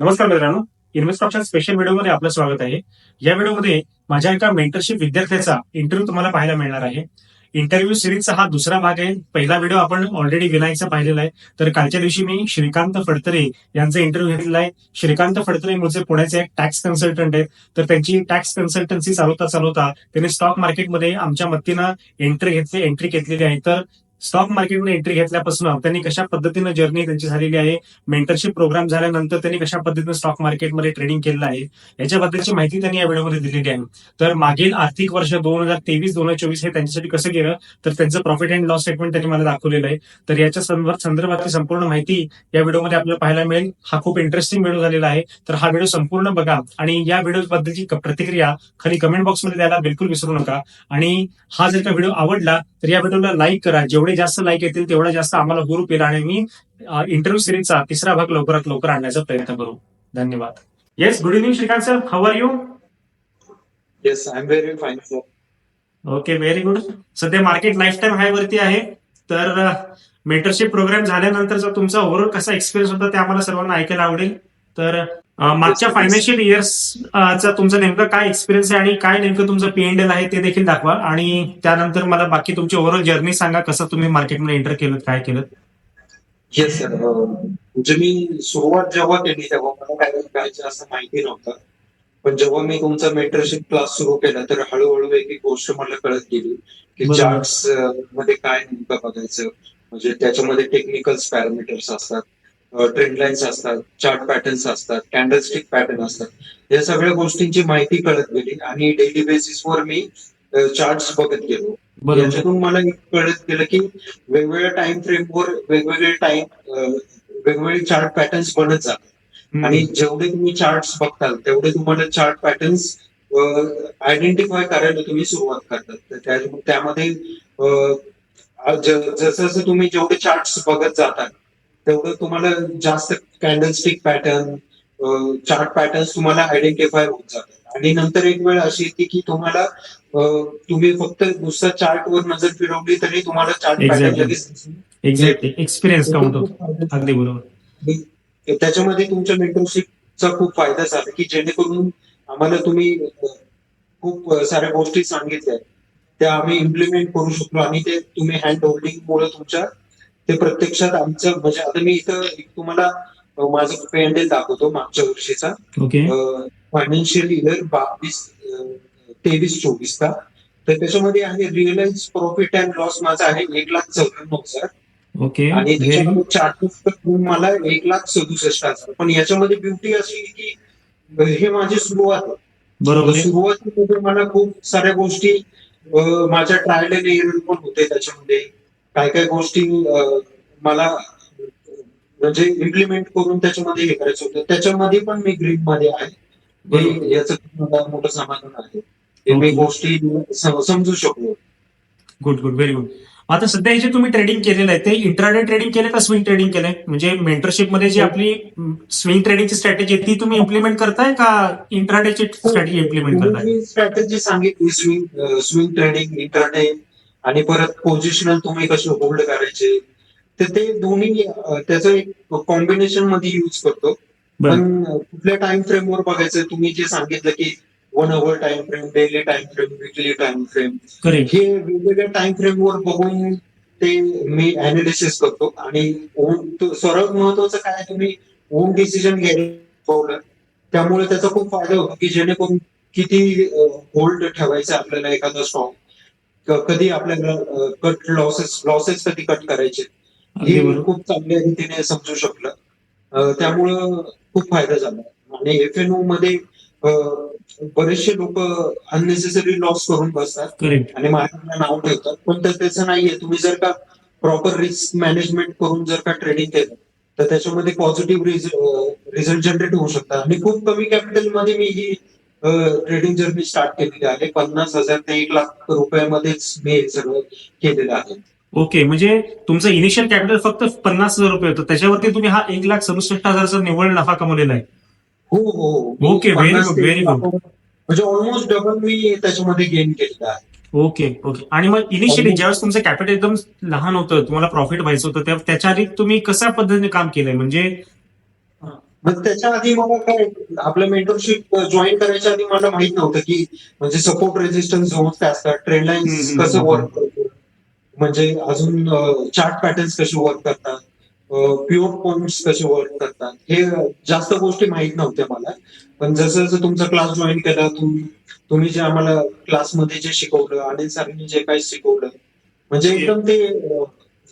नमस्कार मित्रांनो. Invest option special व्हिडिओमध्ये आपलं स्वागत आहे. या व्हिडिओमध्ये माझ्या एका मेंटरशिप विद्यार्थ्याचा इंटरव्ह्यू तुम्हाला पाहायला मिळणार आहे. इंटरव्ह्यू सिरीजचा हा दुसरा भाग आहे. पहिला व्हिडिओ आपण ऑलरेडी विनायकचा पाहिलेला आहे. तर कालच्या दिवशी मी श्रीकांत फडतरे यांचा इंटरव्ह्यू घेतलेला आहे. श्रीकांत फडतरे मुळचे पुण्याचे एक टॅक्स कन्सल्टंट आहेत. तर त्यांची टॅक्स कन्सल्टन्सी चालवता चालवता त्यांनी स्टॉक मार्केटमध्ये आमच्या मदतीनं एंट्री घेतली एंट्री घेतलेली आहे. तर स्टॉक मार्केटमध्ये एंट्री घेतल्यापासून त्यांनी कशा पद्धतीनं जर्नी त्यांची झालेली आहे? मेंटरशिप प्रोग्राम झाल्यानंतर त्यांनी कशा पद्धतीनं स्टॉक मार्केटमध्ये ट्रेडिंग केलेलं आहे? याच्याबद्दलची माहिती त्यांनी या व्हिडिओमध्ये दिलेली आहे. तर मागील आर्थिक वर्ष दोन हजार तेवीस दोन हजार चोवीस हे त्यांच्यासाठी कसं गेलं? तर त्यांचं प्रॉफिट अँड लॉस स्टेटमेंट त्यांनी मला दाखवलेलं आहे. तर याच्या संदर्भातली संपूर्ण माहिती या व्हिडिओमध्ये आपल्याला पाहायला मिळेल. हा खूप इंटरेस्टिंग व्हिडिओ झालेला आहे. तर हा व्हिडिओ संपूर्ण बघा आणि या व्हिडिओ बद्दलची प्रतिक्रिया खाली कमेंट बॉक्समध्ये द्यायला बिलकुल विसरू नका. आणि हा जर का व्हिडिओ आवडला तर या व्हिडिओला लाईक करा. जेवढे जास्त लाईक येतील तेवढा जास्त आम्हाला हुरूप येईल आणि मी इंटरव्ह्यू सिरीजचा तिसरा भाग लवकरात लवकर आणण्याचा प्रयत्न करू. धन्यवाद. Yes good evening Shrikant sir how are you Yes, I'm very fine, sir. Okay very good सध्या मार्केट लाईफ टाईम हाय वरती आहे. तर मेंटरशिप प्रोग्राम झाल्यानंतरचा तुमचा ओव्हरऑल कसा एक्सपिरियन्स होता ते आम्हाला सर्वांना ऐकायला आवडेल. तर मागच्या फायनान्शियल इयर्स चा तुमचा नेमकं काय एक्सपिरियन्स आहे आणि काय नेमकं तुमचं पीएनएल आहे ते देखील दाखवा. आणि त्यानंतर मला बाकी तुमची ओव्हरऑल जर्नी सांगा कसं तुम्ही मार्केटमध्ये एंटर केलं काय केलं sir. अं, म्हणजे मी सुरुवात जेव्हा केली तेव्हा मला काय करायचं असं माहिती नव्हतं. पण जेव्हा मी तुमचा मेंटरशिप क्लास सुरू केला तर हळूहळू एक एक गोष्ट मला कळत गेली की. चार्ट्समध्ये काय नेमकं बघायचं. म्हणजे त्याच्यामध्ये टेक्निकल पॅरामीटर्स असतात. ट्रेंड लाईन्स असतात चार्ट पॅटर्न्स असतात कॅन्डलस्टिक पॅटर्न असतात. या सगळ्या गोष्टींची माहिती कळत गेली आणि डेली बेसिसवर मी चार्ट्स बघत गेलो. याच्यातून मला कळत गेलं की वेगवेगळ्या टाइम फ्रेमवर वेगवेगळे टाइम वेगवेगळे चार्ट पॅटर्न्स बनत जातात. आणि जेवढे तुम्ही चार्ट्स बघताल तेवढे तुम्हाला चार्ट पॅटर्न्स आयडेंटिफाय करायला तुम्ही सुरुवात करतात. त्यामध्ये जसं जसं तुम्ही जेवढे चार्ट्स बघत जातात तेवढं तुम्हाला जास्त कॅन्डलस्टिक पॅटर्न चार्ट पॅटर्न्स तुम्हाला आयडेंटिफाय होत जातात. आणि नंतर एक वेळ अशी येते की तुम्हाला तुम्ही फक्त नुसतं चार्ट वर नजर फिरवली तरी तुम्हाला चार्ट पॅटर्न. लगेच. एक्झॅक्टली एक्सपिरियन्स काउंट होतो. अगदी बरोबर. त्याच्यामध्ये तुमच्या मेंटरशिपचा खूप फायदा झाला की जेणेकरून आम्हाला तुम्ही खूप साऱ्या गोष्टी सांगितल्या त्या आम्ही इम्प्लिमेंट करू शकलो आणि ते तुम्ही हँड होल्डिंग मुळे तुमच्या ते प्रत्यक्षात आमचं म्हणजे आता मी इथं एक तुम्हाला माझं पेंडेल दाखवतो मागच्या वर्षीचा. फायनान्शियल इयर बावीस तेवीस चोवीसचा तर त्याच्यामध्ये आहे रिअलाइज प्रॉफिट अँड लॉस माझा आहे एक लाख चौऱ्याण्णव हजार. ओके. आणि त्याच्यामध्ये मला एक लाख सदुसष्ट हजार. पण याच्यामध्ये ब्युटी अशी की हे माझी सुरुवात आहे. बरोबर सुरुवातीमध्ये मला खूप साऱ्या गोष्टी माझ्या ट्रायल पण होते त्याच्यामध्ये. काय काय गोष्टी मला म्हणजे इम्प्लिमेंट करून त्याच्यामध्ये हे करायचं होतं. त्याच्यामध्ये पण मी ग्रीन मध्ये आहे याचं मला मोठं समाधान आहे. मी. गोष्टी सम- समजू शकलो. Good good very good. आता सध्या हे जे तुम्ही ट्रेडिंग केलेलं आहे ते इंट्राडे ट्रेडिंग केलं का स्विंग ट्रेडिंग केलंय? म्हणजे मेंटरशिपमध्ये जी आपली स्विंग ट्रेडिंगची स्ट्रॅटेजी आहे ती तुम्ही इम्प्लिमेंट करताय का इंट्राडेची स्ट्रॅटेजी इम्प्लिमेंट करताय? स्ट्रॅटेजी सांगितली स्विंग स्विंग ट्रेडिंग इंटरडे आणि परत पोझिशनल तुम्ही कसे होल्ड करायचे? तर ते दोन्ही त्याचं एक कॉम्बिनेशनमध्ये युज करतो. पण कुठल्या टाइम फ्रेमवर बघायचं? तुम्ही जे सांगितलं की one hour time frame daily time frame weekly time frame हे वेगवेगळ्या टाइम फ्रेमवर बघून ते मी अनालिसिस करतो. आणि सर्वात महत्वाचं काय तुम्ही ओन डिसिजन घ्यायला त्यामुळे त्याचा खूप फायदा होतो की जेणेकरून किती होल्ड ठेवायचं आपल्याला एखादा स्टॉक कधी आपल्याला कट लॉसेस लॉसेस कधी कट करायचे हे खूप चांगल्या रीतीने समजू शकलं. त्यामुळं खूप फायदा झाला. आणि एफ एनमध्ये अं, बरेचसे लोक अननेसेसरी लॉस करून बसतात. आणि मार्केटला नाव ठेवतात. पण तर त्याचं नाहीये. तुम्ही जर का प्रॉपर रिस्क मॅनेजमेंट करून जर का ट्रेडिंग केलं तर त्याच्यामध्ये पॉझिटिव्ह रिझल्ट जनरेट होऊ शकतात. आणि खूप कमी कॅपिटलमध्ये मी ही ट्रेडिंग जर्नी स्टार्ट केलेली आहे. पन्नास हजार ते एक लाख रुपयामध्येच मी हे सगळं केलेलं आहे. ओके म्हणजे तुमचं इनिशियल कॅपिटल फक्त पन्नास हजार रुपये होतं. त्याच्यावरती तुम्ही हा एक लाख सदुसष्ट हजारचा निव्वळ नफा कमवलेला आहे. हो हो हो. पन्नास good, ते very good. म्हणजे ऑलमोस्ट डबल मी त्याच्यामध्ये गेन केलेलं आहे. Okay okay. आणि मग इनिशियली ज्यावेळेस तुमचं कॅपिटल एकदम लहान होतं तुम्हाला प्रॉफिट व्हायचं होतं त्याच्या आधी तुम्ही कशा पद्धतीने काम केलंय? म्हणजे मग त्याच्या आधी मला काय आपलं मेंटरशिप जॉईन करायच्या आधी मला माहीत नव्हतं की म्हणजे सपोर्ट रेजिस्टन्स झोन्स काय असतात ट्रेंड लाईन्स हम्म, कसं वर्क करतं. म्हणजे अजून चार्ट पॅटर्न्स कसे वर्क करतात प्युअर पॉइंट्स कसे वर्क करतात हे जास्त गोष्टी माहीत नव्हत्या मला. पण जसं जसं तुमचा क्लास जॉईन केला तुम- तुम्ही जे आम्हाला क्लासमध्ये जे शिकवलं अनिल सरांनी जे काही शिकवलं म्हणजे एकदम ते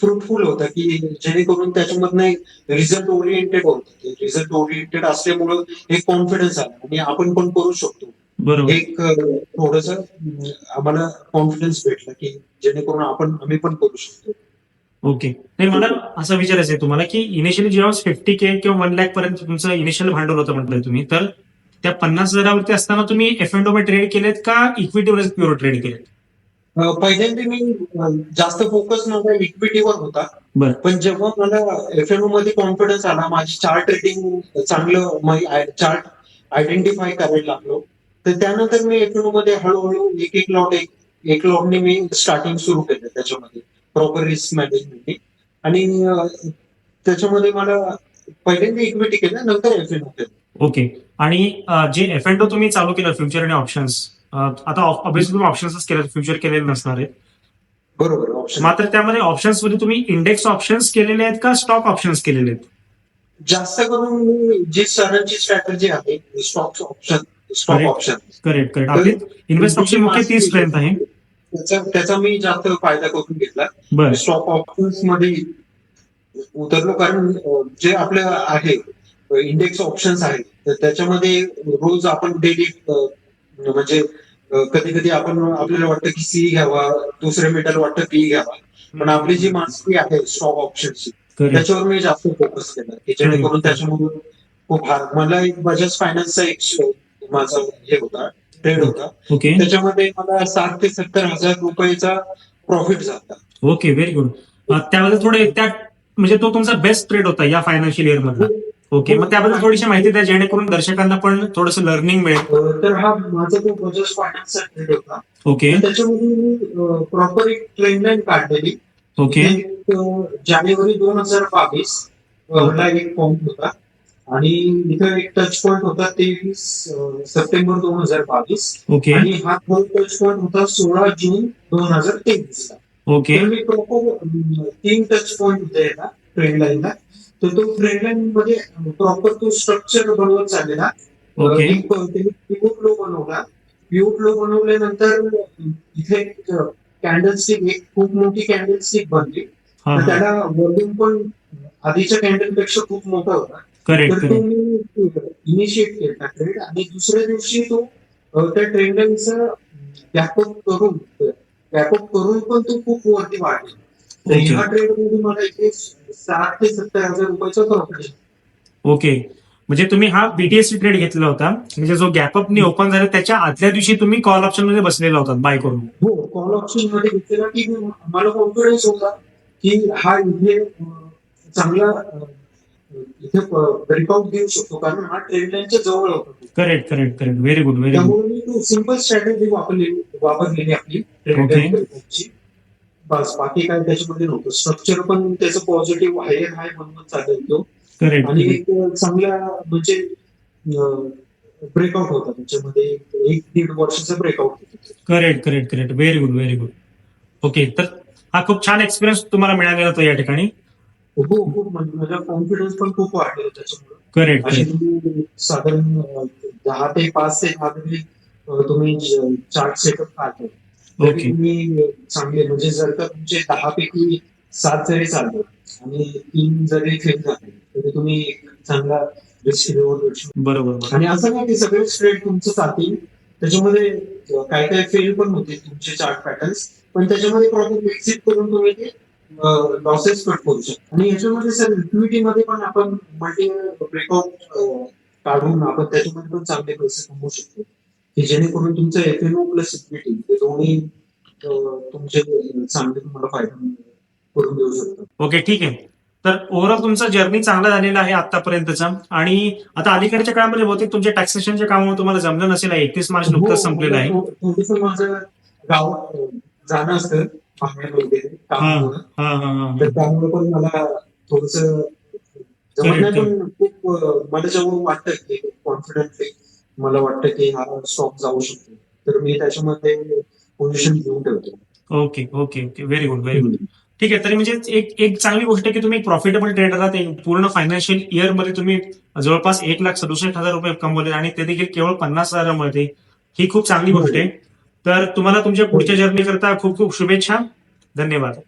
फ्रुटफुल होतं की जेणेकरून त्याच्यामधनं रिझल्ट ओरिएंटेड होतं. रिझल्ट ओरिएंटेड असल्यामुळं एक कॉन्फिडन्स आला. आणि आपण पण करू शकतो. बरोबर. एक थोडस आम्हाला कॉन्फिडन्स भेटला की जेणेकरून आपण आम्ही पण करू शकतो. ओके. नाही मला असं विचारायचं आहे तुम्हाला की इनिशियली जेव्हा फिफ्टी के किंवा वन लॅक पर्यंत तुमचं इनिशियल भांडवल होतं म्हटलं तुम्ही तर त्या पन्नास हजारावरती असताना तुम्ही एफ एनमध्ये ट्रेड केलेत का इक्विटीवर प्युअर ट्रेड केलेत? पहिल्यांदा मी जास्त फोकस माझा इक्विटीवर होता. पण जेव्हा मला एफ एममध्ये कॉन्फिडन्स आला माझी चार्ट रेटिंग चांगलं चार्ट आयडेंटिफाय करायला लागलो. तर त्यानंतर मी एफ एममध्ये हळूहळू एक एक लॉट एक एक लॉटने मी स्टार्टिंग सुरू केलं त्याच्यामध्ये प्रॉपर रिस्क मॅनेजमेंटने आणि त्याच्यामध्ये मला पहिल्यांदा इक्विटी केलं नंतर एफ एम केलं. ओके. आणि जे एफ एन तुम्ही चालू केलं फ्युचर आणि ऑप्शन्स आता ऑब्विसली तुम्ही ऑप्शन्सच केलं फ्युचर केलेले नसणार आहेत. बरोबर ऑप्शन मात्र त्यामध्ये ऑप्शन्समध्ये तुम्ही इंडेक्स ऑप्शन्स केलेले आहेत का स्टॉक ऑप्शन्स केलेले आहेत? जास्त करून जी सरांची स्ट्रॅटेजी आहे stock option stock. Option correct correct आपली इन्व्हेस्ट ऑप्शन मुख्य ती स्ट्रेंथ आहे. त्याचा त्याचा मी जास्त फायदा करून घेतला. बरं. स्टॉक ऑप्शन्समध्ये उतरलो कारण जे आपलं आहे इंडेक्स ऑप्शन्स आहेत त्याच्यामध्ये रोज आपण डेली म्हणजे कधी कधी आपण आपल्याला वाटतं की सी घ्यावा दुसऱ्या मेटल वाटतं पी घ्यावा. पण आपली जी मानसिकी आहे स्टॉक ऑप्शनची त्याच्यावर मी जास्त फोकस केला की जेणेकरून त्याच्यामधून खूप हा- मला एक बजाज फायनान्सचा एक श- माझा हे होता ट्रेड होता. त्याच्यामध्ये मला साठ ते सत्तर हजार रुपयाचा प्रॉफिट झाला. Okay very good. त्याबद्दल थोडे त्या म्हणजे तो तुमचा बेस्ट ट्रेड होता या फायनान्शियल इयर मधला ओके मग त्याबद्दल थोडीशी माहिती द्या जेणेकरून दर्शकांना पण थोडंसं लर्निंग मिळेल. तर हा माझा तो बजाज फायनान्सचा ट्रेड होता ओके त्याच्यामध्ये मी प्रॉपर एक ट्रेंड लाईन काढलेली. ओके जानेवारी दोन हजार बावीस ला एक पॉईंट होता. आणि इथं एक टच पॉईंट होता तेवीस सप्टेंबर दोन हजार बावीस. ओके आणि हा थर्ड टच पॉईंट होता सोळा जून दोन हजार तेवीस ला ओके मी प्रॉपर तीन टच पॉईंट होते ट्रेंड लाईनला तर तो लाईन मध्ये प्रॉपर तो स्ट्रक्चर बनवत चाललेला. पिवट लो बनवला. पिवट लो बनवल्यानंतर इथे एक कॅन्डलस्टिक एक खूप मोठी कॅन्डलस्टिक बनली. हा तर त्याला वॉल्यूम पण आधीच्या कॅन्डलपेक्षा खूप मोठा होता. तर तो मी इनिशिएट केला ट्रेड आणि दुसऱ्या दिवशी तो त्या ट्रेंड लाईनचा बॅकअप करून बॅकअप करून पण तो खूप वरती वाढला. ह्या ट्रेडमध्ये मला इथे साठ ते सत्तर हजार रुपयाचा प्रॉफिट ओके म्हणजे तुम्ही हा बीटीएस ट्रेड घेतलेला होता. म्हणजे जो गॅपअपनी ओपन झाला त्याच्या आदल्या दिवशी तुम्ही कॉल ऑप्शनमध्ये बसलेला होता बाय करून. हो कॉल ऑप्शनमध्ये घेतलेला की मला कॉन्फिडन्स होता की हा इथे चांगला इथे ब्रेकआउट देऊ शकतो. कारण हा ट्रेंड लाईनच्या जवळ होता correct correct correct very good very good त्यामुळे मी सिंपल स्ट्रॅटेजी वापरलेली वापरलेली आपली. Trend Okay. लाईनची बस बाकी काय त्याच्यामध्ये नव्हतं. स्ट्रक्चर पण त्याचं पॉझिटिव्ह हायर हाय म्हणून चालेल तो. करेक्ट आणि एक चांगला म्हणजे ब्रेकआउट होता त्याच्यामध्ये. एक दीड वर्षाचा ब्रेकआउट होता correct correct correct very good very good okay तर हा खूप छान एक्सपिरियन्स तुम्हाला मिळालेला होता या ठिकाणी. हो खूप म्हणजे माझा कॉन्फिडन्स पण खूप वाढलेला त्याच्यामुळे. करेक्ट साधारण दहा ते पाच ते दहा तुम्ही चार्ट सेटअप तुम्ही चांगले म्हणजे जर का तुमचे दहा पैकी सात जरी चालले आणि तीन जरी फेल झाले तरी तुम्ही एक चांगला. बरोबर. आणि असं नाही की सगळे स्ट्रेट तुमचं चालतील त्याच्यामध्ये काय काय फेल पण होते तुमचे चार्ट पॅटर्न्स पण त्याच्यामध्ये प्रॉब्लेम एक्झिट करून तुम्ही ते लॉसेस कट करू शकता आणि याच्यामध्ये सर लिक्विडिटी मध्ये पण आपण मल्टी ब्रेकआउट काढून आपण त्याच्यामध्ये पण चांगले पैसे कमवू शकतो की जेणेकरून तुमचं एफएनओ प्लस इक्विटी हे दोन्ही तुमचे चांगले तुम्हाला फायदा करून देऊ शकतात. ओके ठीक आहे. तर ओव्हरऑल तुमचा जर्नी चांगला झालेला आहे आतापर्यंतचा आणि आता अलीकडच्या काळामध्ये बहुतेक तुमच्या टॅक्सेशनच्या कामामुळे तुम्हाला जमलं नसेल एकतीस मार्च नुकतंच संपलेलं आहे. हो, थोडंसं माझं गाव जाणं असतं. हा हा हा त्यामुळे पण मला थोडस मला खूप जेव्हा वाटतं कॉन्फिडंटली मला वाटतं की हा स्टॉक जाऊ शकतो. तर मी त्याच्यामध्ये पोझिशन घेऊन ठेवतो. Okay okay okay very good very good ठीक आहे तरी म्हणजे एक एक चांगली गोष्ट की तुम्ही प्रॉफिटेबल ट्रेडर आहात. पूर्ण फायनान्शियल इयरमध्ये तुम्ही जवळपास एक लाख सदुसष्ट हजार रुपये कमवले आणि ते देखील केवळ पन्नास हजारामध्ये. ही खूप चांगली गोष्ट आहे. तर तुम्हाला तुमच्या पुढच्या जर्नी करता खूप खूप शुभेच्छा. धन्यवाद.